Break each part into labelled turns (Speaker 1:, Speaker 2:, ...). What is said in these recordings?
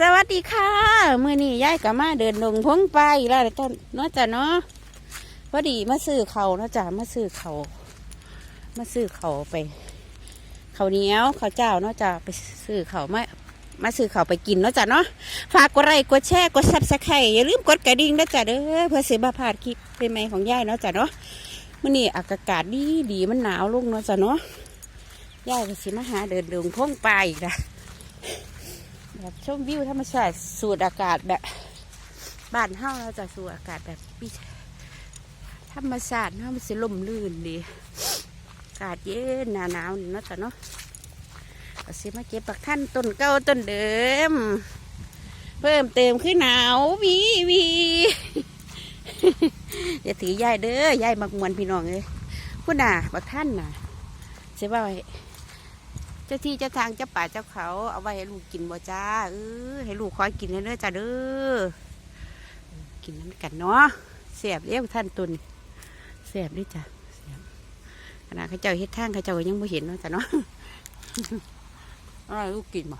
Speaker 1: สวัสดีค่ะมื่อนี้ยายกับมาเดินลงพงไปแล้วต้นนาะจ้ะเนาะพอดีมาซื้อเขาเนาะจ้ะมาซื้อเขามาซื้อเขาไปเขาเหนียวข้าเจ้าเนาะจ้ะไปซื้อเขามามาซื้อเขาไปกินเนาะจ้ะเนาะฝากกดไลค์กดแชร์กดซับสไครต์อย่าลืมกดกระดิ่งนะจ้ะเด้อเพื่อเสียบาพาดคลิปเป็นไมของยายเนาะจ้ะเนาะมื่อนี้อากาศดีดีมันหนาวลงเนาะจ้ะเนาะยายก็สิมาหาเดินลงพงไปอีกละ แบบชมวิวธรรมชาติสูดอากาศแบบบ้านเฮาเราจะสูดอากาศแบบปิธรรมชาติเฮามันสิลมลื่นดีอากาศเย็นหนาหนาวนี่เนาะจ้ะเนาะก็สิมาเก็บปักท่านต้นเก่าต้นเดิม เพิ่มเติมขึ้นหนาววีวีอย่าถือยายเด้อยายมักมวนพี่น้องเลยพุ่นน่ะบักท่านน่ะเสียว่าว เจ้าที่เจ้าทางเจ้าป่าเจ้าเขา เอาไว้ให้ลูกกินบ่จ้าเออให้ลูกคอยกินเด้อจ้าเด้อกินน้ำกันเนาะเสียบเลี้ยวท่านตุนเสียบด้วยจ้ะเสียบขณะเขาเจ้าเฮ็ดทางเขาเจ้ายังไม่เห็นเนาะจ้ะเนาะอะไรลูกกินบ่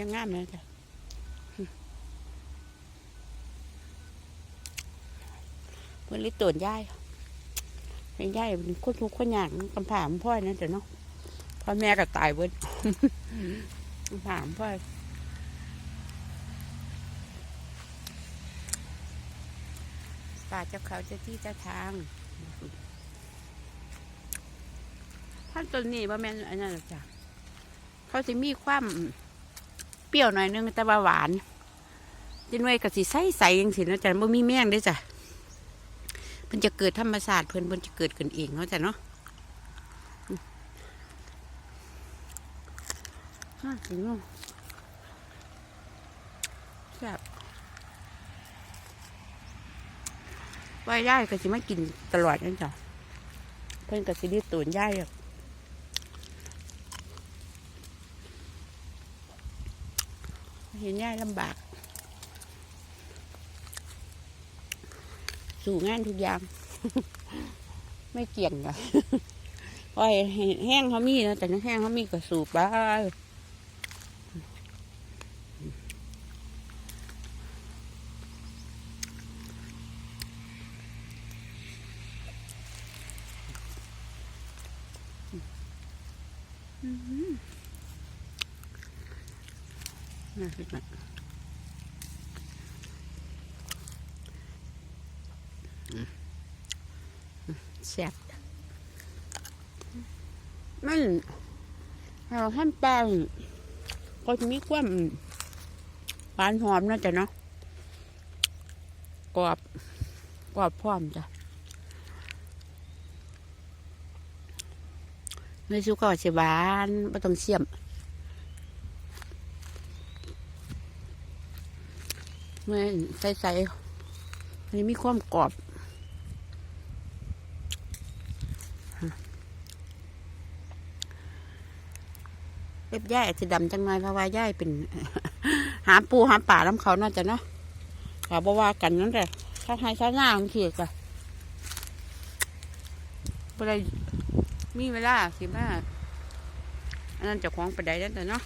Speaker 1: ยังงามเลยจ้ะ เพื่อนลิตรวนย่ายเป็นย่ายเป็นคนทุกข์คนยากกำผามพ่อยนั่นแต่เนาะพ่อแม่ก็ตายเบิดกำผามพ่อยป่าเจ้าเขาเจ้าที่เจ้าทางท่านต้นนี้ว่าแม่นอันนั้นหรอกจ้ะเขาจะมีความเปรี้ยวหน่อยนึงแต่ว่าหวานจินไว้กับสีใสใสยังสินะจ๊ะบ่มีแมงด้วยจ้ะ เพิ่นจะเกิดธรรมศาสตร์เพิ่นเพิ่นจะเกิดขึ้นเองเนาะจ้ะเนาะอืมอะถึงเนาะแซ่บไว้ย่ายก็สิไมากินตลอดนั่นจ้ะเพิ่อนก็สิไดีตูนย่ายอะเห็นย่ายลำบาก สู่งานทุกอย่าง ไม่เกี่ยงอะปล่อยให้แห้งเขามีนะแต่น้ำแห้งเขามีก็สูบไปอืมน่าคิดมา แซ่บมันเราขั้นปลาก็จะมีความปานหอมนะจ๊ะเนาะกรอบกรอบพร้อมจ้ะไม่สู้ก็เสียบานไม่ต้องเสียมเมื่อใส่ใส่ๆมันมีความกรอบ เล็บย่ายอาจจะดำจังเลยเพราะว่าย่ายเป็น หาปูหาป่าน้ำเขาน่าจะเนาะขอบอกว่ากันนั่นแหละถ้าให้ช้าหน้ามันเขียกะเวลามีเวลาสิมาอันนั้นจะคล้องไปได้แล้วแต่เนาะ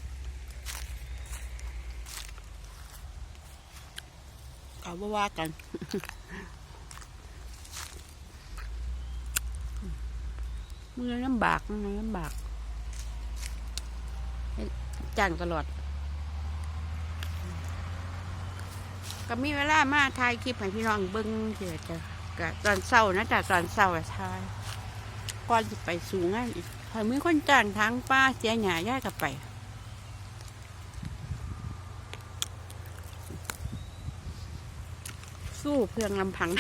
Speaker 1: ขอบอกว่ากันมือลำบากมือลำบาก จ้างตลอด ก็มีเวลามาถ่ายคลิปให้พี่น้องเบิ้งเดี๋ยวจะกะตอนเช้านะจ๊ะตอนเช้าอะถ่ายก่อนจะไปสูงงานอีกพอมีคนจ้างทางป้าเสียหยาย่ายกับไปสู้เพื่องลำพัง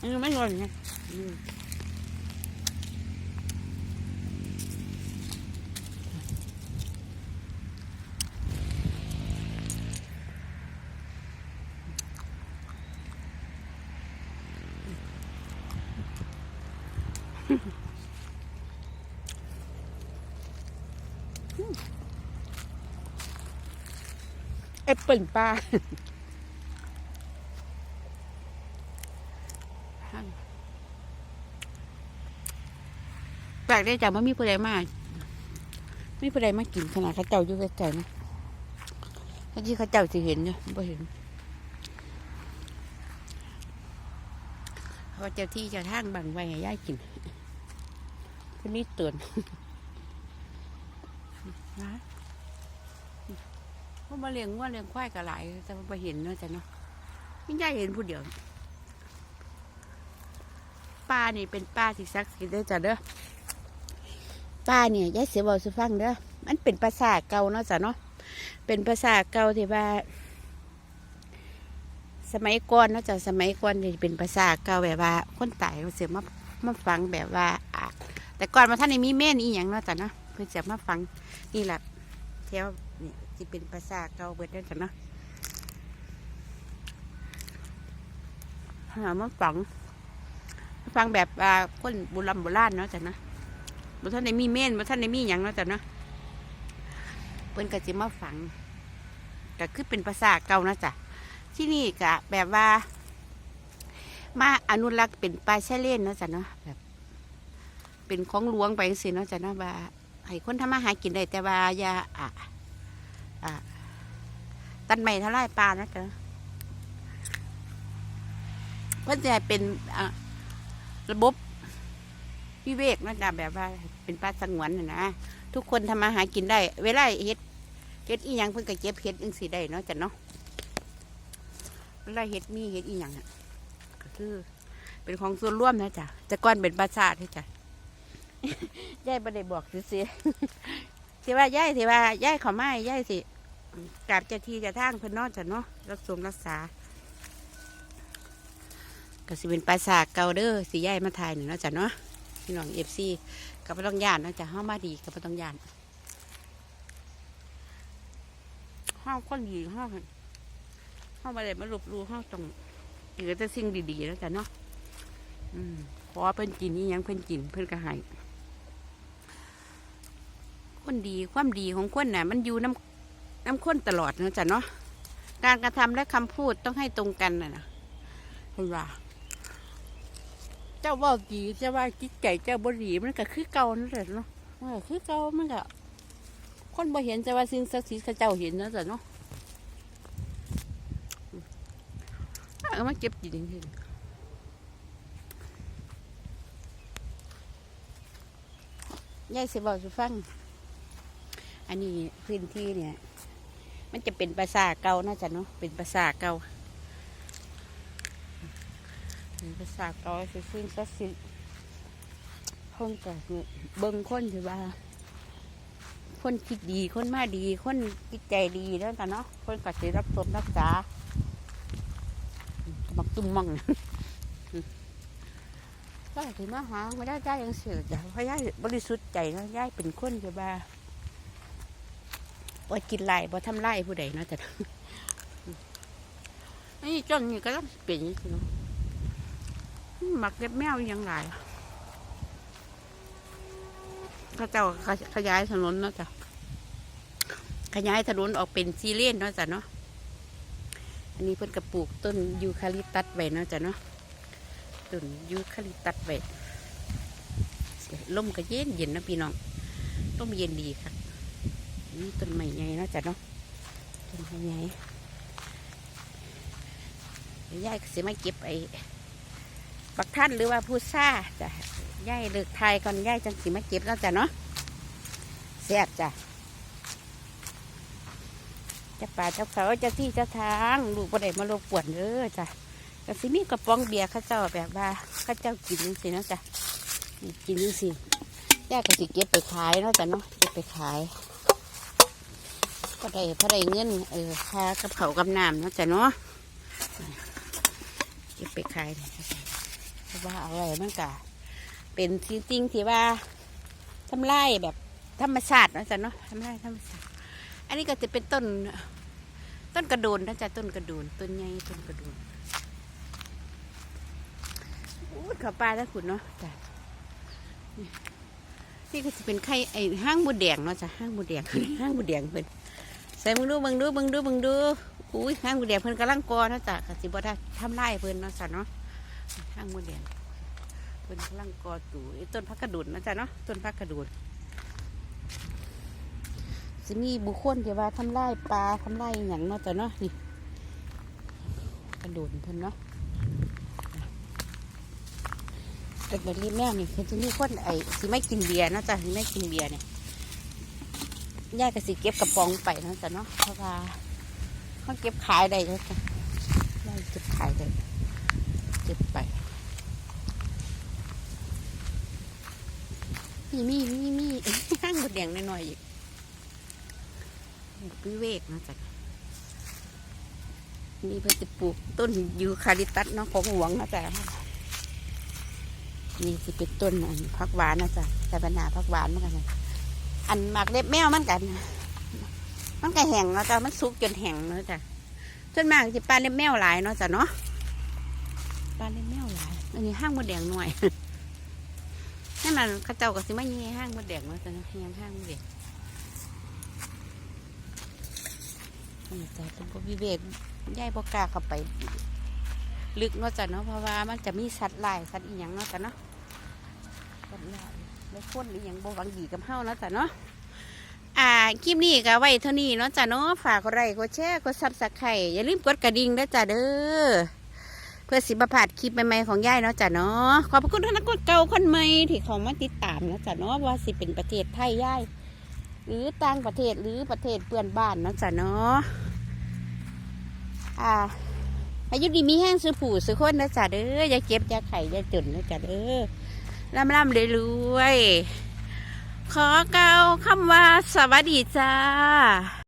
Speaker 1: เออไม่งอนไง แอปเปิลปลาข้าแปลกได้จากว่ามีผู้ใดมาไมีผู้ใดมากินขนาดเข้าเจ้าอยู่ไกลๆนะถ้าที่เข้าเจ้าสิเห็นเนี่ยไม่เห็นเขาเจ้าที่จะทางบังไว้ให้ย่ายกินคนนี้เตือนนะ เพราะมาเลี้ยงว่าเลี้ยงควายก็หลายแต่ว่าเห็นเนาะจ้ะเนาะไม่ย่ายเห็นผู้เดียวป้านี่เป็นป้าที่ศักสิทธิ์เด้จ้ะเด้อป้าเนี่ยยายเสียบอกสุฟังเด้อมันเป็นภาษาเก่าเนาะจ้ะเนาะเป็นภาษาเก่าที่ว่า สมัยก่อนเนาะจ้ะสมัยก่อนนี่เป็นภาษาเก่าแบบว่า คนตายเขาเสียมามาฟังแบบว่าอแต่ก่อนมาท่านในมีเม่นอีหยังเนาะจ้ะเนาะเพื่อจะมาฟังนี่แหละแถว นี่ที่เป็นภาษาเก่าเบิดเด้อจ้ะเนาะหามาฟัง ฟังแบบอ่าคนโบราณโบราณเนาะจ้ะนะบ่ท่านได้มีเม่นบ่ท่านได้มีหยังเนาะจ้ะเนาะเพิ่นก็สิมาฟังก็คือเป็นภาษาเก่านะจ้ะที่นี่ก็แบบว่า มาอนุรักษ์เป็นปลาแช่เล่นเนาะจ้ะเนาะแบบ เป็นของหลวงไปสิเนาะจ้ะเนาะว่าให้คนทำมาหากินได้แต่ว่าอย่า อ่าอ่าตันใหม่ทลายปลานะจ๊ะเพื่อจะให้เป็นอ่าระบบวิเวกนะจ๊ะแบบว่า เป็นป่าสงวนนะนะทุกคนทำมาหากินได้ เวลาเฮ็ดเฮ็ดอีหยังเพิ่นก็เก็บเฮ็ดจังสีได้เนาะจ้ะเนาะเวลาเฮ็ดมีเฮ็ดอีหยังอะก็คือ เป็นของส่วนร่วมนะจ๊ะแต่ก่อนเป็นปราสาทนะจ๊ะยายบ่ได้บอกซื่อๆที่ว่ายายที่ว่ายายเขาไม่ยายสิ กราบจ้าที่เจ้าทางเพิ่นนาะจ้ะเนาะรักษารักษาก็สิเป็นปราสาทเก่าเด้อสิย้ายมาถ่ายหนึ่งเนาะจ้ะเนาะพี่น้องเอฟซีก็บ่ต้องยานเนาะจ้ะเฮามาดีก็บ่ต้องยานเฮาคนดีเฮาเฮาบ่ได้มาหลบหลู่เฮาต้องเหลือแต่สิ่งดีๆแล้วจ้ะเนาะอืมเพราะว่าเพิ่นกินนี่ยังเพิ่นกินเพิ่นก็ให้คนดีความดีของคนน่ะ มันอยู่น้ำ น้ำข้นตลอดนะจ้ะเนาะการกระทำและคำพูดต้องให้ตรงกันน่ะนะเพิ่นว่า เจ้าว่าดีเจ้าว่าจิตใจเจ้าบดีมันก็คือเก่านั่นแหละเนาะมันก็คือเก่ามันก็คนบ่เห็นแต่ว่าสิ่งศักดิ์สิทธิ์เขาเจ้าเห็นนั่นแหละเนาะเอามาเก็บกินจริงๆยายสิบอกสุฟัง อันนี้พื้นที่เนี่ย มันจะเป็นภาษาเก่าน่าจะเนาะเป็นภาษาเก่าเป็นภาษาเก่าซึ่งซึ่งก็สิคงกับเบิ่งคนถือว่า คนคิดดีคนมาดี คนจิตใจดีแล้วกันเนาะคนก็สิรับสมรักษาบักตุ้มมังก็ถือมาหาไม่ได้ใจยังเสือจ้ะเพราะย่ายบริสุทธิ์ใจเนาะย่ายเป็นคนถือว่า บ่กินไล่บ่ทำไล่ผู้ใดเนาะจ้ะนี่จนนี่ก็ต้องเปลี่ยนอย่างนี้เนาะหมักเล็บแมวยังไงเขาเจ้าขยายถนนเนาะจ้ะขยายถนนออกเป็นซีเรียนเนาะจ้ะเนาะอันนี้เพิ่นกระปลูกต้นยูคาลิปตัสไว้เนาะจ้ะเนาะต้นยูคาลิปตัสไว้ลมก็เย็นเย็นนะพี่น้องลมเย็นดีค่ะ นี่ต้นใหม่ใหญ่เนาะจ้ะเนาะต้นใหม่ใหญ่ยวยายก็สิมาเก็บไอ้บักท่านหรือว่าผู้ซ่าจ้ะยายเลิกไทยก่อนยายจังสีมาเก็บแล้วจ้ะเนาะแซ่บจ้ะจะป่าจ้าเขาจะที่จ้าทางลูกบ่ได้มาลบกวนเด้อจ้ะก็สิมีกระป๋องเบียร์ข้าเจ้าแบบว่าข้าเจ้ากินจังสิเนาะจ้ะนี่กินจังสิยายก็สิเก็บไปขายเนาะจ้ะเนาะเก็บไปขาย ก็ได้พอได้เงินเออค่ากับเขากับน้ำเนาะจ้ะเนาะเก็บไปขายเพราะว่าอะไรมันก็เป็นสิ่งจริงที่ว่าทำลายแบบธรรมชาติเนาะจ๊ะเนาะทำลายธรรมชาติอันนี้ก็จะเป็นต้นต้นกระโดนนะจ๊ะต้นกระโดนต้นใหญ่ต้นกระโดนอู้ยเขาปลาถ้าขุดเนาะจ้ะนี่ก็จะเป็นไข่ไอ้ห้างบูแดงเนาะจ้ะห้างบูแดงห้างบูแดงเพิ่น ส่มึงดูมึงดูมึงดูมึงดูอุ้ยห้างบูแดงเพิ่นกำลังกอนะจ้ะกสิบ่ได้ทำลายเพิ่นนะจ้ะเนาะห้างมดแดงเป็นกำลังกอตูไอ้ต้นพักกระดุนนะจ๊ะเนาะต้นพักกระดุนจะมีบุคคลที่ว่าทำลายปลาทำลายอหย่างเนาะจ๊ะเนาะนี่กระดุนเพิ่นเนาะแต่แบบริมแม่นี่คือจะมีคนไอ้สิไม่กินเบียร์นะจ๊ะสิไม่กินเบียร์เนี่ย ย่าก็สิเก็บกระป๋องไปนะจ๊ะเนาะเพราะว่าเขาเก็บขายได้แล้วจ้ะได้เก็บขายได้เก็บไปมีมีมีมีห้างบดแดงหน่อยๆอีกวิเวกนะจ๊ะนี่เพิ่นจะปลูกต้นยูคาลิตัสเนาะของหวงนะจ๊ะนี่สิเป็นต้นอันพักหวานนะจ๊ะแต่บรรณาพักหวานเหมือนกันนะ อันหมากเล็บแมวมันกัน มันก็แห้งเนาะจ๊ะมันสุกจนแห้งเนาะจ๊ะส่วนมากจะปลาเล็บแมวหลายเนาะจ๊ะเนาะปลาเล็บแมวหลายอันนี้ห้างบดแดงหน่อยให้มันเข้าเจ้าก็สิมายิงห้างมดแดงมาแต่นะยังห้างมดแดงนี่จ้ะเป็นพวกวิเวกย่ายบกล้าเข้าไป ลึกเนาะจ้ะเนาะเพราะว่ามันจะมีสัตว์หลายสัตว์อีหยังเนาะจ้ะเนาะสัตว์หลาย แล้วคนอีหยังบวังดีกับเฮานะจ้ะเนาะอ่าคลิปนี้ก็ไว้เท่านี้เนาะจ้ะเนาะฝากกดไลค์กดแชร์กดซับสไครต์อย่าลืมกดกระดิ่งด้วยจ้ะเด้อเพื่อสิบผาดคลิปใหม่ๆของยายเนาะจ้ะเนาะขอบพระคุณท่านนักกดเก่าคนใหม่ที่เขามาติดตามเนาะจ้ะเนาะว่าสิเป็นประเทศไทยย่ายหรือต่างประเทศหรือประเทศเพื่อนบ้านเนาะจ้ะเนาะอ่าอายุดีมีแห้งซื้อผู้ซื้อคนนะจ้ะเด้ออย่าเก็บอย่าไข่อย่าจนนะจ้ะเด้อ ร่ำร่ำรวยๆขอเกล่าคำว่าสวัสดีจ้า